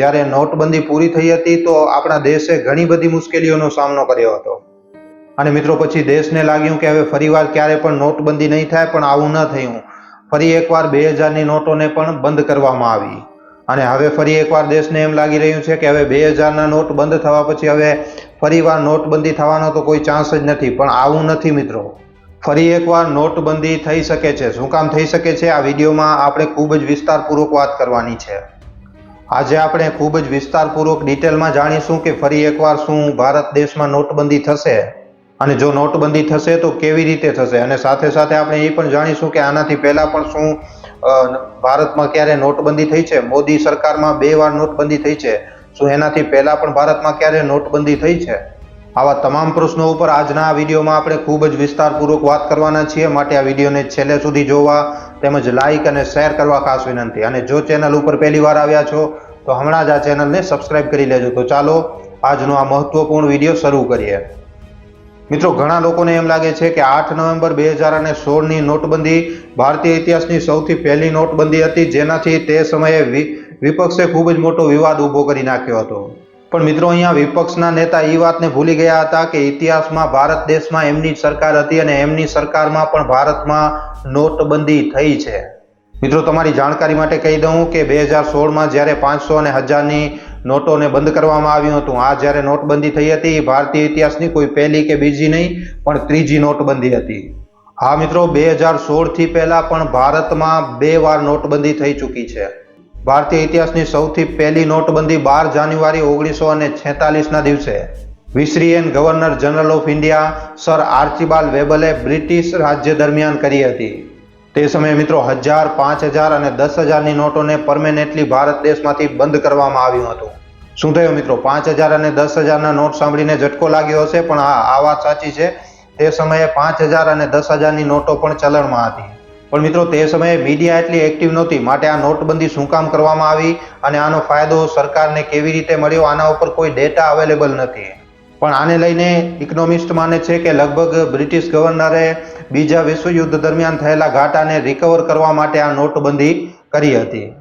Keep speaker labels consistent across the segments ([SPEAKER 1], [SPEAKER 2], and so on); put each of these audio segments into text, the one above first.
[SPEAKER 1] જ્યારે નોટબંધી પૂરી થઈ હતી તો આપણા દેશે ઘણી બધી મુશ્કેલીઓનો સામનો કર્યો હતો. અને મિત્રો, પછી દેશને લાગ્યું કે હવે ફરીવાર ક્યારે પણ નોટબંધી નહીં થાય, પણ આવું ન થયું. ફરી એકવાર બે હજારની નોટોને પણ બંધ કરવામાં આવી. અને હવે ફરી એકવાર દેશને એમ લાગી રહ્યું છે કે હવે બે હજારના નોટ બંધ થવા પછી હવે ફરીવાર નોટબંધી થવાનો તો કોઈ ચાન્સ જ નથી. પણ આવું નથી મિત્રો. ફરી એકવાર નોટબંધી થઈ શકે છે. શું કામ થઈ શકે છે? આ વિડીયોમાં આપણે ખૂબ જ વિસ્તારપૂર્વક વાત કરવાની છે. આજે આપણે ખૂબ જ વિસ્તારપૂર્વક ડિટેલમાં જાણીશું કે ફરી એકવાર શું ભારત દેશમાં નોટબંધી થશે. અને જો નોટબંધી થશે તો કેવી રીતે થશે? અને સાથે સાથે આપણે એ પણ જાણીશું કે આનાથી પહેલાં પણ શું ભારતમાં ક્યારે નોટબંધી થઈ છે? મોદી સરકારમાં બે વાર નોટબંધી થઈ છે. શું એનાથી પહેલાં પણ ભારતમાં ક્યારે નોટબંધી થઈ છે? આવા તમામ પ્રશ્નો ઉપર આજના આ વિડીયોમાં આપણે ખૂબ જ વિસ્તારપૂર્વક વાત કરવાના છીએ. માટે આ વિડીયોને છેલ્લે સુધી જોવા તેમજ લાઇક અને શેર કરવા ખાસ વિનંતી. અને જો ચેનલ ઉપર પહેલી વાર આવ્યા છો, તો હમણાં જ આ ચેનલને સબસ્ક્રાઇબ કરી લેજો. તો ચાલો, આજનો આ મહત્વપૂર્ણ વીડિયો શરૂ કરીએ. મિત્રો, ઘણા લોકોને એમ લાગે છે કે આઠ નવેમ્બર બે હજાર અને સોળની નોટબંધી ભારતીય ઇતિહાસની સૌથી પહેલી નોટબંધી હતી, જેનાથી તે સમયે વિપક્ષે ખૂબ જ મોટો વિવાદ ઊભો કરી નાખ્યો હતો. પણ મિત્રો અહીંયા વિપક્ષના નેતા એ વાતને ભૂલી ગયા હતા કે ઇતિહાસમાં ભારત દેશમાં એમની સરકાર હતી અને એમની સરકારમાં પણ ભારતમાં નોટબંધી થઈ છે. મિત્રો, તમારી જાણકારી માટે કહી દઉં કે બે હજાર સોળમાં જ્યારે પાંચસો અને હજારની નોટોને બંધ કરવામાં આવ્યું હતું, આ જ્યારે નોટબંધી થઈ હતી ભારતીય ઇતિહાસની કોઈ પહેલી કે બીજી નહીં, પણ ત્રીજી નોટબંધી હતી. હા મિત્રો, બે હજાર સોળથી પહેલાં પણ ભારતમાં બે વાર નોટબંધી થઈ ચૂકી છે. ભારતીય ઇતિહાસની સૌથી પહેલી નોટબંધી બાર જાન્યુઆરી ઓગણીસો અને છેતાલીસના દિવસે. વિસરીએન governor general of India sir Archibald Wavell British રાજ્ય દરમિયાન કરી હતી. તે સમયે મિત્રો હજાર, પાંચ હજાર અને દસ હજારની નોટોને પરમેનેન્ટલી ભારત દેશમાંથી બંધ કરવામાં આવ્યું હતું. શું થયું મિત્રો? પાંચ હજાર અને દસ હજારના નોટ સાંભળીને ઝટકો લાગ્યો હશે, પણ હા, આ વાત સાચી છે. તે સમયે પાંચ હજાર અને દસ હજારની નોટો પણ ચલણમાં હતી. પણ મિત્રો, તે સમયે મીડિયા એટલી એક્ટિવ નહોતી. માટે આ નોટબંધી શું કામ કરવામાં આવી અને આનો ફાયદો સરકારને કેવી રીતે મળ્યો, આના ઉપર કોઈ ડેટા અવેલેબલ નથી. પણ આને લઈને ઇકોનોમિસ્ટ માને છે કે લગભગ બ્રિટિશ ગવર્નરે બીજા વિશ્વયુદ્ધ દરમિયાન થયેલા ઘાટાને રિકવર કરવા માટે આ નોટબંધી કરી હતી.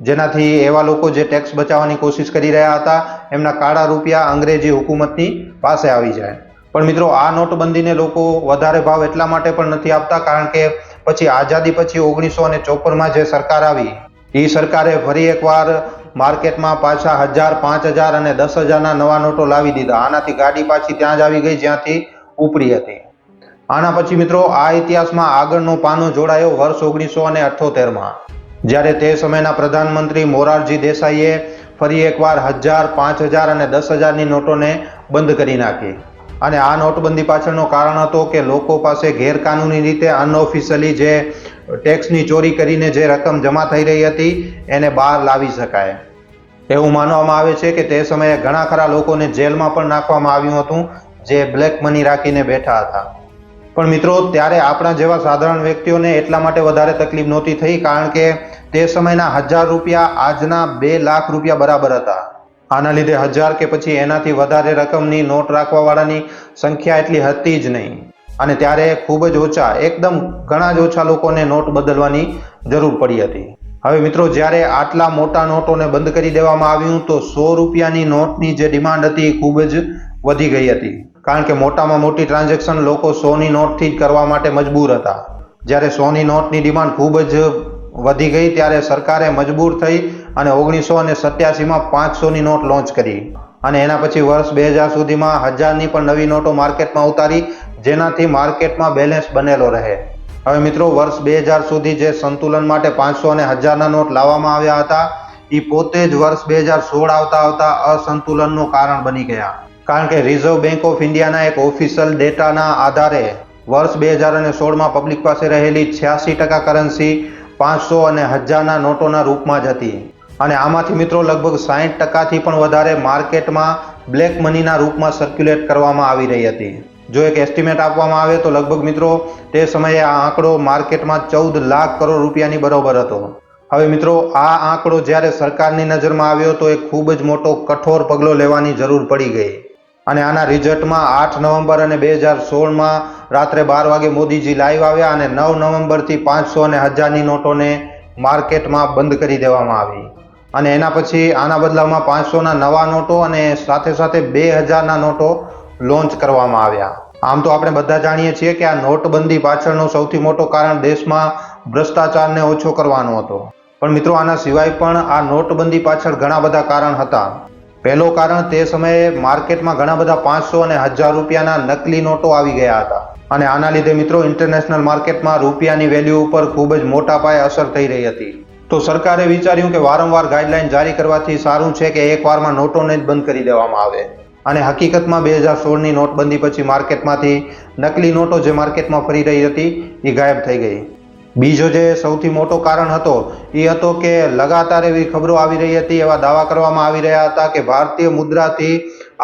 [SPEAKER 1] જેનાથી એવા લોકો જે ટેક્સ બચાવવાની કોશિશ કરી રહ્યા હતા, એમના કાળા રૂપિયા અંગ્રેજી હુકુમતની પાસે આવી જાય. પણ મિત્રો, આ નોટબંધીને લોકો વધારે ભાવ એટલા માટે પણ નથી આપતા, કારણ કે પછી આઝાદી પછી ઓગણીસો અને ચોપનમાં જે સરકાર આવી, એ સરકારે ફરી એકવાર માર્કેટમાં પાછા હજાર, પાંચ હજાર અને દસ હજારના નવા નોટો લાવી દીધા. આનાથી ગાડી પાછી ત્યાં જ આવી ગઈ જ્યાંથી ઉપડી હતી. આના પછી મિત્રો, આ ઇતિહાસમાં આગળનો પાનો જોડાયો વર્ષ ઓગણીસો અને અઠ્ઠોતેરમાં. જ્યારે તે સમયના પ્રધાનમંત્રી મોરારજી દેસાઈએ ફરી એકવાર હજાર, પાંચ હજાર અને દસ હજારની નોટોને બંધ કરી નાખી. અને આ નોટબંધી પાછળનો કારણ હતો કે લોકો પાસે ગેરકાનૂની રીતે અનઓફિશિયલી જે ટેક્સની ચોરી કરીને જે રકમ જમા થઈ રહી હતી, એને બહાર લાવી શકાય. એવું માનવામાં આવે છે કે તે સમયે ઘણા ખરા લોકોને જેલમાં પણ નાખવામાં આવ્યું હતું, જે બ્લેક મની રાખીને બેઠા હતા. પણ મિત્રો, ત્યારે આપણા જેવા સાધારણ વ્યક્તિઓને એટલા માટે વધારે તકલીફ નહોતી થઈ, કારણ કે તે સમયના હજાર રૂપિયા આજના બે લાખ રૂપિયા બરાબર હતા. આના લીધે હજાર કે પછી એનાથી વધારે રકમની નોટ રાખવાવાળાની સંખ્યા એટલી હતી જ નહીં. અને ત્યારે ખૂબ જ ઓછા, એકદમ ઘણા જ ઓછા લોકોને નોટ બદલવાની જરૂર પડી હતી. હવે મિત્રો, જ્યારે આટલા મોટા નોટોને બંધ કરી દેવામાં આવ્યું તો સો રૂપિયાની નોટની જે ડિમાન્ડ હતી એ ખૂબ જ વધી ગઈ હતી. કારણ કે મોટામાં મોટી ટ્રાન્ઝેક્શન લોકો સોની નોટથી જ કરવા માટે મજબૂર હતા. જ્યારે સોની નોટની ડિમાન્ડ ખૂબ જ વધી ગઈ, ત્યારે સરકારે મજબૂર થઈ અને ઓગણીસો અને સત્યાસીમાં પાંચસોની નોટ લોન્ચ કરી. અને એના પછી વર્ષ બે હજાર સુધીમાં હજારની પણ નવી નોટો માર્કેટમાં ઉતારી, જેનાથી માર્કેટમાં બેલેન્સ બનેલો રહે. હવે મિત્રો, વર્ષ બે હજાર સુધી જે સંતુલન માટે પાંચસો અને હજારના નોટ લાવવામાં આવ્યા હતા એ પોતે જ વર્ષ બે હજાર સોળ આવતા આવતા અસંતુલનનું કારણ બની ગયા. કારણ કે રિઝર્વ બેંક ઓફ ઇન્ડિયાના એક ઓફિશિયલ ડેટાના આધારે વર્ષ બે હજાર અને સોળમાં પબ્લિક પાસે રહેલી છ્યાસી ટકા કરન્સી પાંચસો અને હજારના નોટોના રૂપમાં જ હતી. અને આમાંથી મિત્રો લગભગ સાહીઠ ટકાથી પણ વધારે માર્કેટમાં બ્લેક મનીના રૂપમાં સર્ક્યુલેટ કરવામાં આવી રહી હતી. જો એક એસ્ટિમેટ આપવામાં આવે તો લગભગ મિત્રો તે સમયે આ આંકડો માર્કેટમાં ચૌદ લાખ કરોડ રૂપિયાની બરોબર હતો. હવે મિત્રો આ આંકડો જ્યારે સરકારની નજરમાં આવ્યો તો એ ખૂબ જ મોટો કઠોર પગલો લેવાની જરૂર પડી ગઈ. અને આના રિઝલ્ટમાં આઠ નવેમ્બર અને બે હજાર સોળમાં રાત્રે બાર વાગે મોદીજી લાઈવ આવ્યા અને નવ નવેમ્બરથી પાંચસો અને હજારની નોટોને માર્કેટમાં બંધ કરી દેવામાં આવી. અને એના પછી આના બદલામાં પાંચસોના નવા નોટો અને સાથે સાથે બે હજારના નોટો લોન્ચ કરવામાં આવ્યા. આમ તો આપણે બધા જાણીએ છીએ કે આ નોટબંધી પાછળનું સૌથી મોટો કારણ દેશમાં ભ્રષ્ટાચારને ઓછો કરવાનો હતો. પણ મિત્રો, આના સિવાય પણ આ નોટબંધી પાછળ ઘણા બધા કારણ હતા. પહેલો કારણ તે સમયે માર્કેટમાં ઘણા બધા પાંચસો અને હજાર રૂપિયાના નકલી નોટો આવી ગયા હતા. અને આના લીધે મિત્રો, ઇન્ટરનેશનલ માર્કેટમાં રૂપિયાની વેલ્યુ ઉપર ખૂબ જ મોટા પાયે અસર થઈ રહી હતી. તો સરકારે વિચાર્યું કે વારંવાર ગાઈડલાઈન જારી કરવાથી સારું છે કે એક વારમાં નોટોને જ બંધ કરી દેવામાં આવે. અને હકીકતમાં બે હજાર સોળની નોટબંધી પછી માર્કેટમાંથી નકલી નોટો જે માર્કેટમાં ફરી રહી હતી, એ ગાયબ થઈ ગઈ. બીજો જે સૌથી મોટો કારણ હતો, એ હતો કે લગાતાર એવી ખબરો આવી રહી હતી, એવા દાવા કરવામાં આવી રહ્યા હતા કે ભારતીય મુદ્રાથી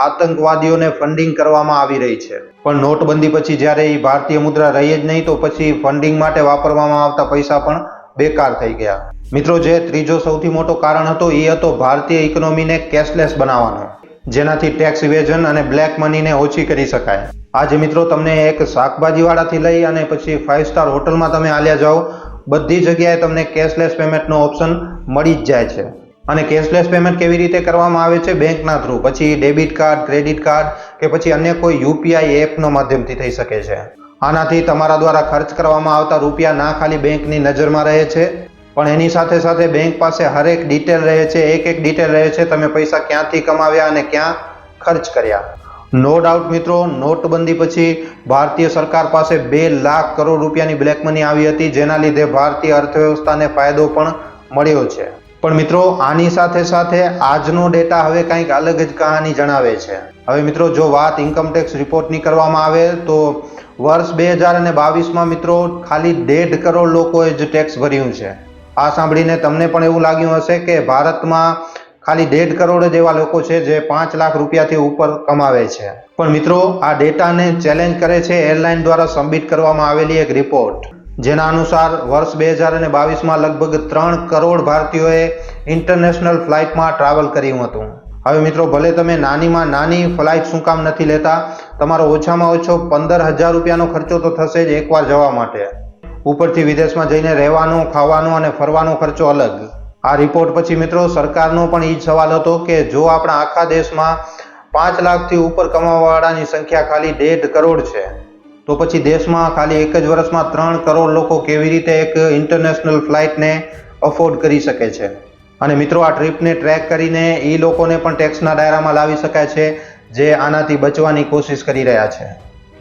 [SPEAKER 1] આતંકવાદીઓને ફંડિંગ કરવામાં આવી રહી છે. પણ નોટબંધી પછી જ્યારે એ ભારતીય મુદ્રા રહી જ નહીં, તો પછી ફંડિંગ માટે વાપરવામાં આવતા પૈસા પણ બેકાર થઈ ગયા. મિત્રો, જે ત્રીજો સૌથી મોટો કારણ હતો, એ હતો ભારતીય ઇકોનોમીને કેશલેસ બનાવવાનો. જેનાથી ટેક્સ ઇવેઝન અને બ્લેક મનીને ઓછી કરી શકાય. આજે મિત્રો, તમને એક શાકભાજીવાળાથી લઈ અને પછી ફાઇવ સ્ટાર હોટલમાં તમે આલ્યા જાઓ, બધી જગ્યાએ તમને કેશલેસ પેમેન્ટનો ઓપ્શન મળી જ જાય છે. અને કેશલેસ પેમેન્ટ કેવી રીતે કરવામાં આવે છે? બેંકના થ્રુ પછી ડેબિટ કાર્ડ ક્રેડિટ કાર્ડ કે પછી અન્ય કોઈ યુપીઆઈ એપનો માધ્યમથી થઈ શકે છે. આનાથી તમારા દ્વારા ખર્ચ કરવામાં આવતા રૂપિયા ના ખાલી બેંકની નજરમાં રહે છે. પણ એની સાથે સાથે બેંક પાસે હરેક ડિટેલ રહે છે. એક એક ડિટેલ રહે છે. તમે પૈસા ક્યાંથી કમાવ્યા અને ક્યાં ખર્ચ કર્યા. નો ડાઉટ મિત્રો, નોટબંધી પછી ભારતીય સરકાર પાસે બે લાખ કરોડ રૂપિયાની બ્લેક મની આવી હતી. જેના લીધે ભારતીય અર્થવ્યવસ્થાને ફાયદો પણ મળ્યો છે. પણ મિત્રો, આની સાથે સાથે આજનો ડેટા હવે કંઈક અલગ જ કહાની જણાવે છે. હવે મિત્રો, જો વાત ઇન્કમટેક્સ રિપોર્ટની કરવામાં આવે તો વર્ષ બે હજાર અને બાવીસમાં મિત્રો, ખાલી દેઢ કરોડ લોકોએ જ ટેક્સ ભર્યું છે. આ સાંભળીને તમને પણ એવું લાગ્યું હશે કે ભારતમાં ખાલી દેઢ કરોડ જ એવા લોકો છે જે પાંચ લાખ રૂપિયાથી ઉપર કમાવે છે. પણ મિત્રો, આ ડેટાને ચેલેન્જ કરે છે એરલાઇન દ્વારા સબમિટ કરવામાં આવેલી એક રિપોર્ટ જેના અનુસાર, વર્ષ બે હજાર અને બાવીસમાં લગભગ ત્રણ કરોડ ભારતીયોએ ઇન્ટરનેશનલ ફ્લાઇટમાં ટ્રાવેલ કર્યું હતું. હવે મિત્રો, ભલે તમે નાનીમાં નાની ફ્લાઇટ શું કામ નથી લેતા, તમારો ઓછામાં ઓછો પંદર હજાર રૂપિયાનો ખર્ચો તો થશે જ એકવાર જવા માટે. ઉપરથી વિદેશમાં જઈને રહેવાનો, ખાવાનો અને ફરવાનો ખર્ચો અલગ. આ રિપોર્ટ પછી મિત્રો, સરકારનો પણ એ જ સવાલ હતો કે જો આપણા આખા દેશમાં પાંચ લાખથી ઉપર કમાવાવાળાની સંખ્યા ખાલી દેઢ કરોડ છે, તો પછી દેશમાં ખાલી એક જ વર્ષમાં ત્રણ કરોડ લોકો કેવી રીતે એક ઇન્ટરનેશનલ ફ્લાઇટને અફોર્ડ કરી શકે છે? અને મિત્રો, આ ટ્રીપને ટ્રેક કરીને એ લોકોને પણ ટેક્સના દાયરામાં લાવી શકાય છે, જે આનાથી બચવાની કોશિશ કરી રહ્યા છે.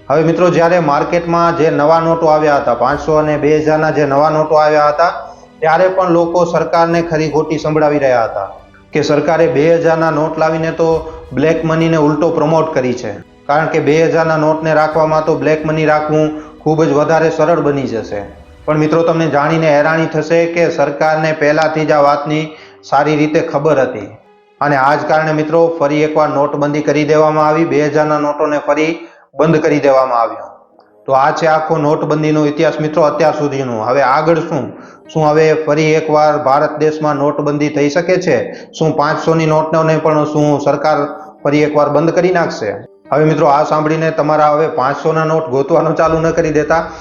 [SPEAKER 1] હવે મિત્રો, જ્યારે માર્કેટમાં જે નવા નોટો આવ્યા હતા, પાંચસો અને બે હજારના જે નવા નોટો આવ્યા હતા, ત્યારે પણ લોકો સરકારને ખરી ખોટી સંભળાવી રહ્યા હતા કે સરકારે બે હજારના નોટ લાવીને તો બ્લેક મનીને ઉલટો પ્રમોટ કરી છે. કારણ કે બે હજારના નોટને રાખવામાં તો બ્લેક મની રાખવું ખૂબ જ વધારે સરળ બની જશે. પણ મિત્રો, તમને જાણીને હેરાની થશે કે સરકારને પહેલાંથી જ આ વાતની સારી રીતે ખબર હતી. અને આ જ કારણે મિત્રો ફરી એકવાર નોટબંધી કરી દેવામાં આવી. બે હજારના નોટોને ફરી બંધ કરી દેવામાં આવ્યો. તો આ છે આખો નોટબંધીનો ઇતિહાસ મિત્રો અત્યાર સુધીનું. હવે આગળ શું? શું હવે ફરી એકવાર ભારત દેશમાં નોટબંધી થઈ શકે છે? શું પાંચસોની નોટને પણ શું સરકાર ફરી એકવાર બંધ કરી નાખશે? હવે મિત્રો આ સાંભળીને તમારા હવે પાંચસોના નોટ ગોતવાનું ચાલુ ન કરી દેતા.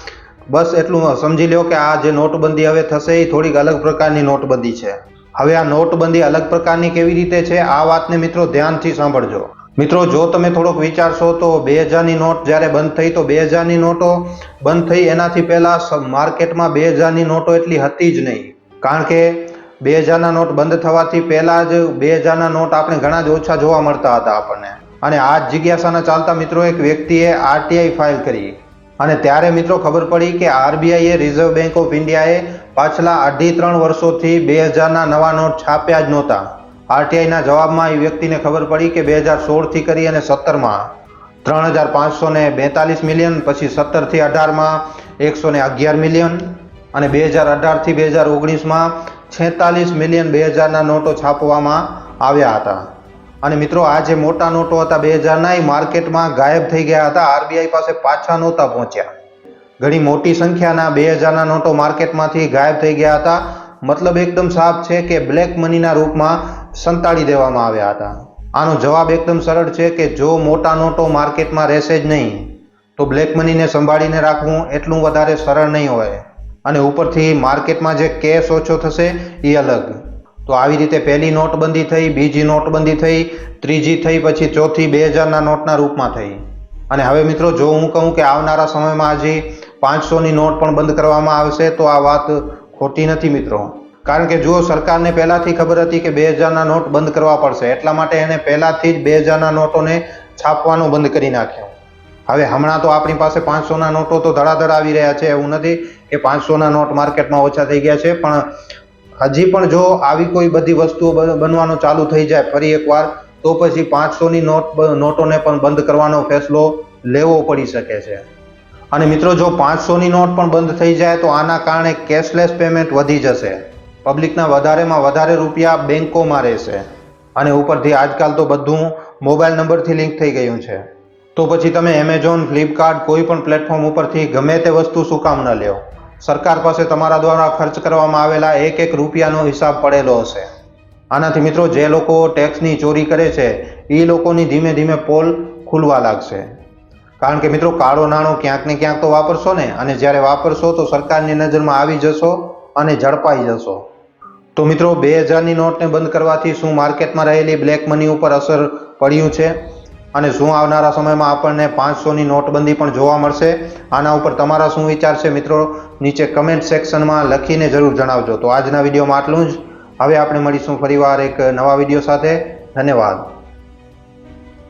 [SPEAKER 1] બસ એટલું સમજી લો કે આ જે નોટબંધી હવે થશે એ થોડીક અલગ પ્રકારની નોટબંધી છે. હવે આ નોટબંધી અલગ પ્રકારની કેવી રીતે છે? આ વાતને મિત્રો ધ્યાનથી સાંભળજો. મિત્રો, જો તમે થોડોક વિચારશો તો બે હજારની નોટ જ્યારે બંધ થઈ તો બે હજારની નોટો બંધ થઈ. એનાથી પહેલાં માર્કેટમાં બે હજારની નોટો એટલી હતી જ નહીં. કારણ કે બે હજારના નોટ બંધ થવાથી પહેલાં જ બે હજારના નોટ આપણે ઘણા જ ઓછા જોવા મળતા હતા આપણને. અને આ જ જિજ્ઞાસાના ચાલતા મિત્રો એક વ્યક્તિએ આરટીઆઈ ફાઇલ કરી. અને ત્યારે મિત્રો ખબર પડી કે આરબીઆઈએ રિઝર્વ બેંક ઓફ ઇન્ડિયાએ પાછલા અઢી ત્રણ વર્ષોથી બે હજારના નવા નોટ છાપ્યા જ નહોતા. આરટીઆઈના જવાબમાં એ વ્યક્તિને ખબર પડી કે બે હજાર સોળથી કરી અને સત્તરમાં ત્રણ હજાર પાંચસો ને બેતાલીસ મિલિયન, પછી સત્તરથી અઢારમાં એકસો ને અગિયાર મિલિયન અને બે હજાર અઢારથી બે હજાર ઓગણીસમાં છેતાલીસ મિલિયન બે હજારના નોટો છાપવામાં આવ્યા હતા. અને મિત્રો, આ જે મોટા નોટો હતા બે હજારના, એ માર્કેટમાં ગાયબ થઈ ગયા હતા. આરબીઆઈ પાસે પાછા નહોતા પહોંચ્યા. ઘણી મોટી સંખ્યાના બે હજારના નોટો માર્કેટમાંથી ગાયબ થઈ ગયા હતા. મતલબ એકદમ સાફ છે કે બ્લેક મનીના રૂપમાં સંતાડી દેવામાં આવ્યા હતા. આનો જવાબ એકદમ સરળ છે કે જો મોટા નોટો માર્કેટમાં રહેશે જ નહીં, તો બ્લેક મનીને સંભાળીને રાખવું એટલું વધારે સરળ નહીં હોય. અને ઉપરથી માર્કેટમાં જે કેશ ઓછો થશે એ અલગ. તો આવી રીતે પહેલી નોટબંધી થઈ, બીજી નોટબંધી થઈ, ત્રીજી થઈ, પછી ચોથી બે હજારના નોટના રૂપમાં થઈ. અને હવે મિત્રો જો હું કહું કે આવનારા સમયમાં હજી પાંચસોની નોટ પણ બંધ કરવામાં આવશે તો આ વાત ખોટી નથી મિત્રો. કારણ કે જુઓ સરકારને પહેલાંથી ખબર હતી કે બે હજારના નોટ બંધ કરવા પડશે, એટલા માટે એને પહેલાંથી જ બે હજારના નોટોને છાપવાનું બંધ કરી નાખ્યું. હવે હમણાં તો આપણી પાસે પાંચસોના નોટો તો ધડાધડ આવી રહ્યા છે, એવું નથી કે પાંચસોના નોટ માર્કેટમાં ઓછા થઈ ગયા છે, પણ હજી પણ જો આવી કોઈ બધી વસ્તુઓ બનવાનું ચાલુ થઈ જાય ફરી એકવાર, તો પછી પાંચસોની નોટ નોટોને પણ બંધ કરવાનો ફેસલો લેવો પડી શકે છે. અને મિત્રો, જો પાંચસોની નોટ પણ બંધ થઈ જાય, તો આના કારણે કેશલેસ પેમેન્ટ વધી જશે. પબ્લિકના વધારેમાં વધારે રૂપિયા બેંકોમાં રહેશે. અને ઉપરથી આજકાલ તો બધું મોબાઈલ નંબરથી લિંક થઈ ગયું છે. તો પછી તમે એમેઝોન, ફ્લિપકાર્ટ, કોઈ પણ પ્લેટફોર્મ ઉપરથી ગમે તે વસ્તુ શું કામ ન લ્યો. સરકાર પાસે તમારા દ્વારા ખર્ચ કરવામાં આવેલા એક એક રૂપિયાનો હિસાબ પડેલો હશે. આનાથી મિત્રો, જે લોકો ટેક્સની ચોરી કરે છે એ લોકોની ધીમે ધીમે પોલ ખુલવા લાગશે. કારણ કે મિત્રો, કાળો નાણો ક્યાંક ને ક્યાંક તો વાપરશો ને, અને જ્યારે વાપરશો તો સરકારની નજરમાં આવી જશો અને ઝડપાઈ જશો. તો મિત્રો, બે હજારની નોટને બંધ કરવાથી શું માર્કેટમાં રહેલી બ્લેક મની ઉપર અસર પડ્યું છે? અને શું આવનારા સમયમાં આપણને પાંચસોની નોટબંધી પણ જોવા મળશે? આના ઉપર તમારા શું વિચાર છે મિત્રો? નીચે કમેન્ટ સેક્શનમાં લખીને જરૂર જણાવજો. તો આજના વિડીયોમાં આટલું જ. હવે આપણે મળીશું ફરીવાર એક નવા વીડિયો સાથે. ધન્યવાદ.